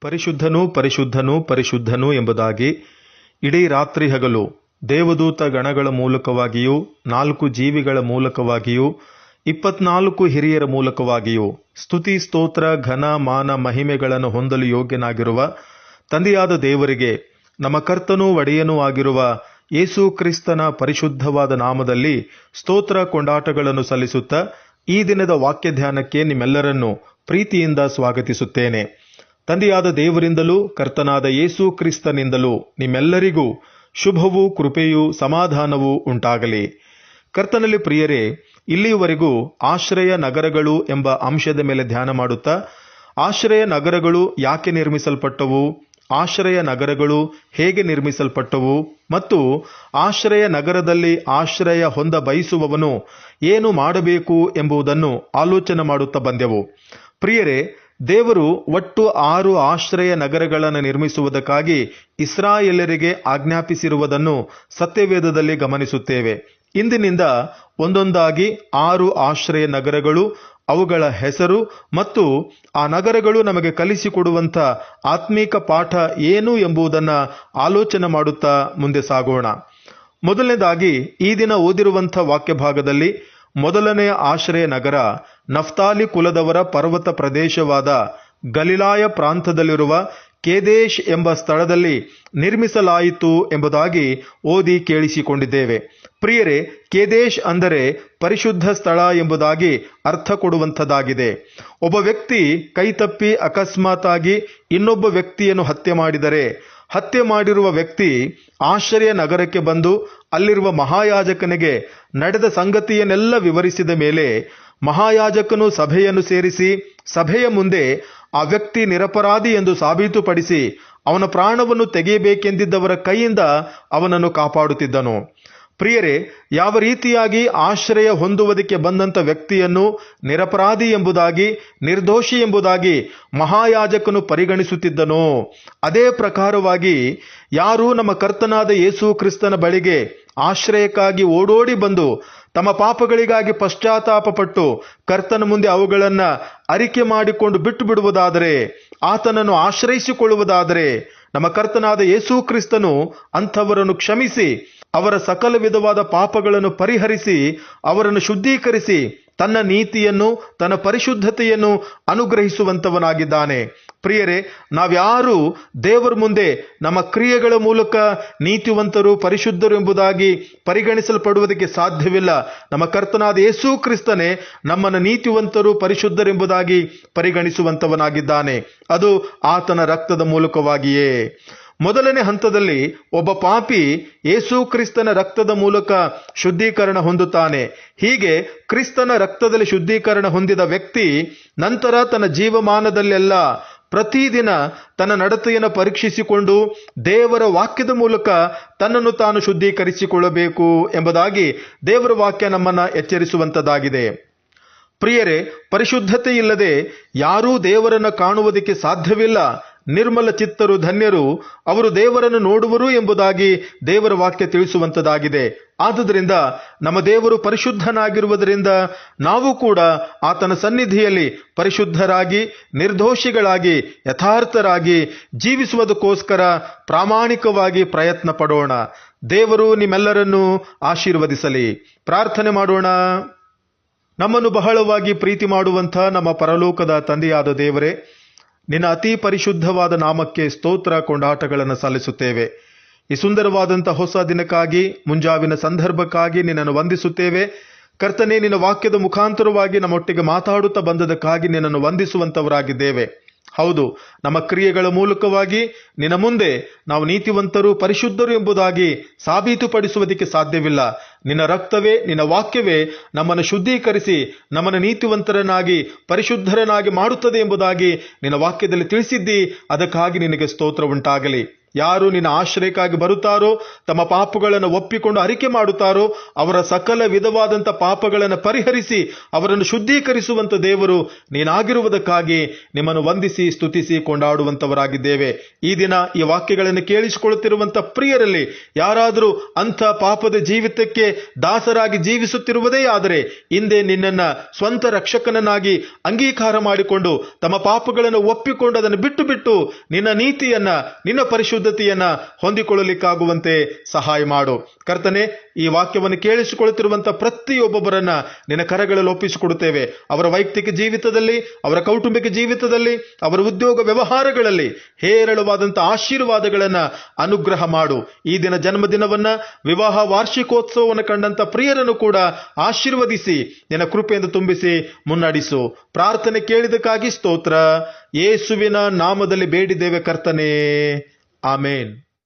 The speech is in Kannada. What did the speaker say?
ಪರಿಶುದ್ಧನು ಪರಿಶುದ್ಧನು ಪರಿಶುದ್ಧನು ಎಂಬುದಾಗಿ ಇಡೀ ರಾತ್ರಿ ಹಗಲು ದೇವದೂತ ಗಣಗಳ ಮೂಲಕವಾಗಿಯೂ, ನಾಲ್ಕು ಜೀವಿಗಳ ಮೂಲಕವಾಗಿಯೂ, ಇಪ್ಪತ್ನಾಲ್ಕು ಹಿರಿಯರ ಮೂಲಕವಾಗಿಯೂ, ಸ್ತುತಿ, ಸ್ತೋತ್ರ, ಘನ, ಮಾನ, ಮಹಿಮೆಗಳನ್ನು ಹೊಂದಲು ಯೋಗ್ಯನಾಗಿರುವ ತಂದೆಯಾದ ದೇವರಿಗೆ, ನಮ್ಮ ಕರ್ತನೂ ಒಡೆಯನೂ ಆಗಿರುವ ಯೇಸು ಕ್ರಿಸ್ತನ ಪರಿಶುದ್ಧವಾದ ನಾಮದಲ್ಲಿ ಸ್ತೋತ್ರ ಕೊಂಡಾಟಗಳನ್ನು ಸಲ್ಲಿಸುತ್ತಾ ಈ ದಿನದ ವಾಕ್ಯ ಧ್ಯಾನಕ್ಕೆ ನಿಮ್ಮೆಲ್ಲರನ್ನು ಪ್ರೀತಿಯಿಂದ ಸ್ವಾಗತಿಸುತ್ತೇನೆ. ತಂದೆಯಾದ ದೇವರಿಂದಲೂ ಕರ್ತನಾದ ಯೇಸು ಕ್ರಿಸ್ತನಿಂದಲೂ ನಿಮ್ಮೆಲ್ಲರಿಗೂ ಶುಭವೂ ಕೃಪೆಯೂ ಸಮಾಧಾನವೂ ಉಂಟಾಗಲಿ. ಕರ್ತನಲ್ಲಿ ಪ್ರಿಯರೇ, ಇಲ್ಲಿಯವರೆಗೂ ಆಶ್ರಯ ನಗರಗಳು ಎಂಬ ಅಂಶದ ಮೇಲೆ ಧ್ಯಾನ ಮಾಡುತ್ತಾ, ಆಶ್ರಯ ನಗರಗಳು ಯಾಕೆ ನಿರ್ಮಿಸಲ್ಪಟ್ಟವು, ಆಶ್ರಯ ನಗರಗಳು ಹೇಗೆ ನಿರ್ಮಿಸಲ್ಪಟ್ಟವು ಮತ್ತು ಆಶ್ರಯ ನಗರದಲ್ಲಿ ಆಶ್ರಯ ಹೊಂದ ಬಯಸುವವನು ಏನು ಮಾಡಬೇಕು ಎಂಬುದನ್ನು ಆಲೋಚನೆ ಮಾಡುತ್ತಾ ಬಂದೆವು. ಪ್ರಿಯರೇ ದೇವರು ಒಟ್ಟು ಆರು ಆಶ್ರಯ ನಗರಗಳನ್ನು ನಿರ್ಮಿಸುವುದಕ್ಕಾಗಿ ಇಸ್ರಾಯೇಲರಿಗೆ ಆಜ್ಞಾಪಿಸಿರುವುದನ್ನು ಸತ್ಯವೇದದಲ್ಲಿ ಗಮನಿಸುತ್ತೇವೆ. ಇಂದಿನಿಂದ ಒಂದೊಂದಾಗಿ ಆರು ಆಶ್ರಯ ನಗರಗಳು, ಅವುಗಳ ಹೆಸರು ಮತ್ತು ಆ ನಗರಗಳು ನಮಗೆ ಕಲಿಸಿಕೊಡುವಂಥ ಆತ್ಮೀಕ ಪಾಠ ಏನು ಎಂಬುದನ್ನು ಆಲೋಚನೆ ಮಾಡುತ್ತಾ ಮುಂದೆ ಸಾಗೋಣ. ಮೊದಲನೇದಾಗಿ ಈ ದಿನ ಓದಿರುವಂಥ ವಾಕ್ಯ ಭಾಗದಲ್ಲಿ ಮೊದಲನೆಯ ಆಶ್ರಯ ನಗರ ನಫ್ತಾಲಿ ಕುಲದವರ ಪರ್ವತ ಪ್ರದೇಶವಾದ ಗಲಿಲಾಯ ಪ್ರಾಂತದಲ್ಲಿರುವ ಕೇದೇಶ್ ಎಂಬ ಸ್ಥಳದಲ್ಲಿ ನಿರ್ಮಿಸಲಾಯಿತು ಎಂಬುದಾಗಿ ಓದಿ ಕೇಳಿಸಿಕೊಂಡಿದ್ದೇವೆ. ಪ್ರಿಯರೇ, ಕೇದೇಶ್ ಅಂದರೆ ಪರಿಶುದ್ಧ ಸ್ಥಳ ಎಂಬುದಾಗಿ ಅರ್ಥ ಕೊಡುವಂಥದ್ದಾಗಿದೆ. ಒಬ್ಬ ವ್ಯಕ್ತಿ ಕೈತಪ್ಪಿ ಅಕಸ್ಮಾತಾಗಿ ಇನ್ನೊಬ್ಬ ವ್ಯಕ್ತಿಯನ್ನು ಹತ್ಯೆ ಮಾಡಿದರೆ, ಹತ್ಯೆ ಮಾಡಿರುವ ವ್ಯಕ್ತಿ ಆಶ್ರಯ ನಗರಕ್ಕೆ ಬಂದು ಅಲ್ಲಿರುವ ಮಹಾಯಾಜಕನಿಗೆ ನಡೆದ ಸಂಗತಿಯನ್ನೆಲ್ಲ ವಿವರಿಸಿದ ಮೇಲೆ ಮಹಾಯಾಜಕನು ಸಭೆಯನ್ನು ಸೇರಿಸಿ ಸಭೆಯ ಮುಂದೆ ಆ ವ್ಯಕ್ತಿ ನಿರಪರಾಧಿ ಎಂದು ಸಾಬೀತುಪಡಿಸಿ ಅವನ ಪ್ರಾಣವನ್ನು ತೆಗೆಯಬೇಕೆಂದಿದ್ದವರ ಕೈಯಿಂದ ಅವನನ್ನು ಕಾಪಾಡುತ್ತಿದ್ದನು. ಪ್ರಿಯರೇ, ಯಾವ ರೀತಿಯಾಗಿ ಆಶ್ರಯ ಹೊಂದುವುದಕ್ಕೆ ಬಂದಂಥ ವ್ಯಕ್ತಿಯನ್ನು ನಿರಪರಾಧಿ ಎಂಬುದಾಗಿ, ನಿರ್ದೋಷಿ ಎಂಬುದಾಗಿ ಮಹಾಯಾಜಕನು ಪರಿಗಣಿಸುತ್ತಿದ್ದನು, ಅದೇ ಪ್ರಕಾರವಾಗಿ ಯಾರು ನಮ್ಮ ಕರ್ತನಾದ ಯೇಸು ಕ್ರಿಸ್ತನ ಬಳಿಗೆ ಆಶ್ರಯಕ್ಕಾಗಿ ಓಡೋಡಿ ಬಂದು ತಮ್ಮ ಪಾಪಗಳಿಗಾಗಿ ಪಶ್ಚಾತ್ತಾಪಪಟ್ಟು ಕರ್ತನ ಮುಂದೆ ಅವುಗಳನ್ನು ಅರಿಕೆ ಮಾಡಿಕೊಂಡು ಬಿಟ್ಟು ಬಿಡುವುದಾದರೆ ಆತನನ್ನು ಆಶ್ರಯಿಸಿಕೊಳ್ಳುವುದಾದರೆ, ನಮ್ಮ ಕರ್ತನಾದ ಯೇಸು ಕ್ರಿಸ್ತನು ಅಂಥವರನ್ನು ಕ್ಷಮಿಸಿ, ಅವರ ಸಕಲ ವಿಧವಾದ ಪಾಪಗಳನ್ನು ಪರಿಹರಿಸಿ, ಅವರನ್ನು ಶುದ್ಧೀಕರಿಸಿ ತನ್ನ ನೀತಿಯನ್ನು, ತನ್ನ ಪರಿಶುದ್ಧತೆಯನ್ನು ಅನುಗ್ರಹಿಸುವಂತವನಾಗಿದ್ದಾನೆ ಪ್ರಿಯರೇ, ನಾವ್ಯಾರು ದೇವರ ಮುಂದೆ ನಮ್ಮ ಕ್ರಿಯೆಗಳ ಮೂಲಕ ನೀತಿವಂತರು, ಪರಿಶುದ್ಧರು ಎಂಬುದಾಗಿ ಪರಿಗಣಿಸಲ್ಪಡುವುದಕ್ಕೆ ಸಾಧ್ಯವಿಲ್ಲ. ನಮ್ಮ ಕರ್ತನಾದ ಯೇಸು ಕ್ರಿಸ್ತನೇ ನಮ್ಮನ್ನು ನೀತಿವಂತರು ಪರಿಶುದ್ಧರೆಂಬುದಾಗಿ ಪರಿಗಣಿಸುವಂತವನಾಗಿದ್ದಾನೆ ಅದು ಆತನ ರಕ್ತದ ಮೂಲಕವಾಗಿಯೇ. ಮೊದಲನೇ ಹಂತದಲ್ಲಿ ಒಬ್ಬ ಪಾಪಿ ಯೇಸು ಕ್ರಿಸ್ತನ ರಕ್ತದ ಮೂಲಕ ಶುದ್ಧೀಕರಣ ಹೊಂದುತ್ತಾನೆ. ಹೀಗೆ ಕ್ರಿಸ್ತನ ರಕ್ತದಲ್ಲಿ ಶುದ್ಧೀಕರಣ ಹೊಂದಿದ ವ್ಯಕ್ತಿ ನಂತರ ತನ್ನ ಜೀವಮಾನದಲ್ಲೆಲ್ಲ ಪ್ರತಿದಿನ ತನ್ನ ನಡತೆಯನ್ನು ಪರೀಕ್ಷಿಸಿಕೊಂಡು ದೇವರ ವಾಕ್ಯದ ಮೂಲಕ ತನ್ನನ್ನು ತಾನು ಶುದ್ಧೀಕರಿಸಿಕೊಳ್ಳಬೇಕು ಎಂಬುದಾಗಿ ದೇವರ ವಾಕ್ಯ ನಮ್ಮನ್ನು ಎಚ್ಚರಿಸುವಂಥದ್ದಾಗಿದೆ ಪ್ರಿಯರೇ ಪರಿಶುದ್ಧತೆ ಇಲ್ಲದೆ ಯಾರೂ ದೇವರನ್ನು ಕಾಣುವುದಕ್ಕೆ ಸಾಧ್ಯವಿಲ್ಲ. ನಿರ್ಮಲ ಚಿತ್ತರು ಧನ್ಯರು, ಅವರು ದೇವರನ್ನು ನೋಡುವರು ಎಂಬುದಾಗಿ ದೇವರ ವಾಕ್ಯ ತಿಳಿಸುವಂತದಾಗಿದೆ. ಆದುದರಿಂದ ನಮ್ಮ ದೇವರು ಪರಿಶುದ್ಧನಾಗಿರುವುದರಿಂದ ನಾವು ಕೂಡ ಆತನ ಸನ್ನಿಧಿಯಲ್ಲಿ ಪರಿಶುದ್ಧರಾಗಿ, ನಿರ್ದೋಷಿಗಳಾಗಿ, ಯಥಾರ್ಥರಾಗಿ ಜೀವಿಸುವುದಕ್ಕೋಸ್ಕರ ಪ್ರಾಮಾಣಿಕವಾಗಿ ಪ್ರಯತ್ನ ಪಡೋಣ ದೇವರು ನಿಮ್ಮೆಲ್ಲರನ್ನೂ ಆಶೀರ್ವದಿಸಲಿ. ಪ್ರಾರ್ಥನೆ ಮಾಡೋಣ. ನಮ್ಮನ್ನು ಬಹಳವಾಗಿ ಪ್ರೀತಿ ಮಾಡುವಂಥ ನಮ್ಮ ಪರಲೋಕದ ತಂದೆಯಾದ ದೇವರೇ ನಿನ್ನ ಅತಿ ಪರಿಶುದ್ಧವಾದ ನಾಮಕ್ಕೆ ಸ್ತೋತ್ರ ಕೊಂಡಾಟಗಳನ್ನು ಸಲ್ಲಿಸುತ್ತೇವೆ ಈ ಸುಂದರವಾದಂಥ ಹೊಸ ದಿನಕ್ಕಾಗಿ, ಮುಂಜಾವಿನ ಸಂದರ್ಭಕ್ಕಾಗಿ ನಿನ್ನನ್ನು ವಂದಿಸುತ್ತೇವೆ. ಕರ್ತನೆ, ನಿನ್ನ ವಾಕ್ಯದ ಮುಖಾಂತರವಾಗಿ ನಮ್ಮೊಟ್ಟಿಗೆ ಮಾತಾಡುತ್ತಾ ಬಂದದಕ್ಕಾಗಿ ನಿನ್ನನ್ನು ವಂದಿಸುವಂತವರಾಗಿದ್ದೇವೆ. ಹೌದು, ನಮ್ಮ ಕ್ರಿಯೆಗಳ ಮೂಲಕವಾಗಿ ನಿನ್ನ ಮುಂದೆ ನಾವು ನೀತಿವಂತರು, ಪರಿಶುದ್ಧರು ಎಂಬುದಾಗಿ ಸಾಬೀತುಪಡಿಸುವುದಕ್ಕೆ ಸಾಧ್ಯವಿಲ್ಲ. ನಿನ್ನ ರಕ್ತವೇ, ನಿನ್ನ ವಾಕ್ಯವೇ ನಮ್ಮನ್ನು ಶುದ್ಧೀಕರಿಸಿ, ನಮ್ಮನ್ನು ನೀತಿವಂತರನ್ನಾಗಿ, ಪರಿಶುದ್ಧರನ್ನಾಗಿ ಮಾಡುತ್ತದೆ ಎಂಬುದಾಗಿ ನಿನ್ನ ವಾಕ್ಯದಲ್ಲಿ ತಿಳಿಸಿದ್ದಿ, ಅದಕ್ಕಾಗಿ ನಿನಗೆ ಸ್ತೋತ್ರ ಉಂಟಾಗಲಿ. ಯಾರು ನಿನ್ನ ಆಶ್ರಯಕ್ಕಾಗಿ ಬರುತ್ತಾರೋ, ತಮ್ಮ ಪಾಪಗಳನ್ನು ಒಪ್ಪಿಕೊಂಡು ಅರಿಕೆ ಮಾಡುತ್ತಾರೋ, ಅವರ ಸಕಲ ವಿಧವಾದಂಥ ಪಾಪಗಳನ್ನು ಪರಿಹರಿಸಿ ಅವರನ್ನು ಶುದ್ಧೀಕರಿಸುವಂತ ದೇವರು ನೀನಾಗಿರುವುದಕ್ಕಾಗಿ ನಿಮ್ಮನ್ನು ವಂದಿಸಿ, ಸ್ತುತಿಸಿ ಕೊಂಡಾಡುವಂತವರಾಗಿದ್ದೇವೆ ಈ ದಿನ ಈ ವಾಕ್ಯಗಳನ್ನು ಕೇಳಿಸಿಕೊಳ್ಳುತ್ತಿರುವಂತ ಪ್ರಿಯರಲ್ಲಿ ಯಾರಾದರೂ ಅಂಥ ಪಾಪದ ಜೀವಿತಕ್ಕೆ ದಾಸರಾಗಿ ಜೀವಿಸುತ್ತಿರುವುದೇ ಆದರೆ, ಹಿಂದೆ ನಿನ್ನನ್ನು ಸ್ವಂತ ರಕ್ಷಕನನ್ನಾಗಿ ಅಂಗೀಕಾರ ಮಾಡಿಕೊಂಡು ತಮ್ಮ ಪಾಪಗಳನ್ನು ಒಪ್ಪಿಕೊಂಡು ಅದನ್ನು ಬಿಟ್ಟು ಬಿಟ್ಟು ನಿನ್ನ ನೀತಿಯನ್ನ, ನಿನ್ನ ಪರಿಶುದ್ಧತೆಯನ್ನ ಹೊಂದಿಕೊಳ್ಳಲಿಕ್ಕಾಗುವಂತೆ ಸಹಾಯ ಮಾಡು. ಕರ್ತನೆ, ಈ ವಾಕ್ಯವನ್ನು ಕೇಳಿಸಿಕೊಳ್ಳುತ್ತಿರುವಂತ ಪ್ರತಿಯೊಬ್ಬೊಬ್ಬರನ್ನ ನಿನ್ನ ಕರಗಳಲ್ಲಿ ಒಪ್ಪಿಸಿಕೊಡುತ್ತೇವೆ. ಅವರ ವೈಯಕ್ತಿಕ ಜೀವಿತದಲ್ಲಿ, ಅವರ ಕೌಟುಂಬಿಕ ಜೀವಿತದಲ್ಲಿ, ಅವರ ಉದ್ಯೋಗ ವ್ಯವಹಾರಗಳಲ್ಲಿ ಹೇರಳವಾದಂತಹ ಆಶೀರ್ವಾದಗಳನ್ನ ಅನುಗ್ರಹ ಮಾಡು. ಈ ದಿನ ಜನ್ಮದಿನವನ್ನ, ವಿವಾಹ ವಾರ್ಷಿಕೋತ್ಸವವನ್ನು ಕಂಡಂತ ಪ್ರಿಯರನ್ನು ಕೂಡ ಆಶೀರ್ವದಿಸಿ, ನಿನ್ನ ಕೃಪೆಯಿಂದ ತುಂಬಿಸಿ ಮುನ್ನಡೆಸು. ಪ್ರಾರ್ಥನೆ ಕೇಳಿದಕ್ಕಾಗಿ ಸ್ತೋತ್ರ. ಯೇಸುವಿನ ನಾಮದಲ್ಲಿ ಬೇಡಿದ್ದೇವೆ ಕರ್ತನೆ. Amén.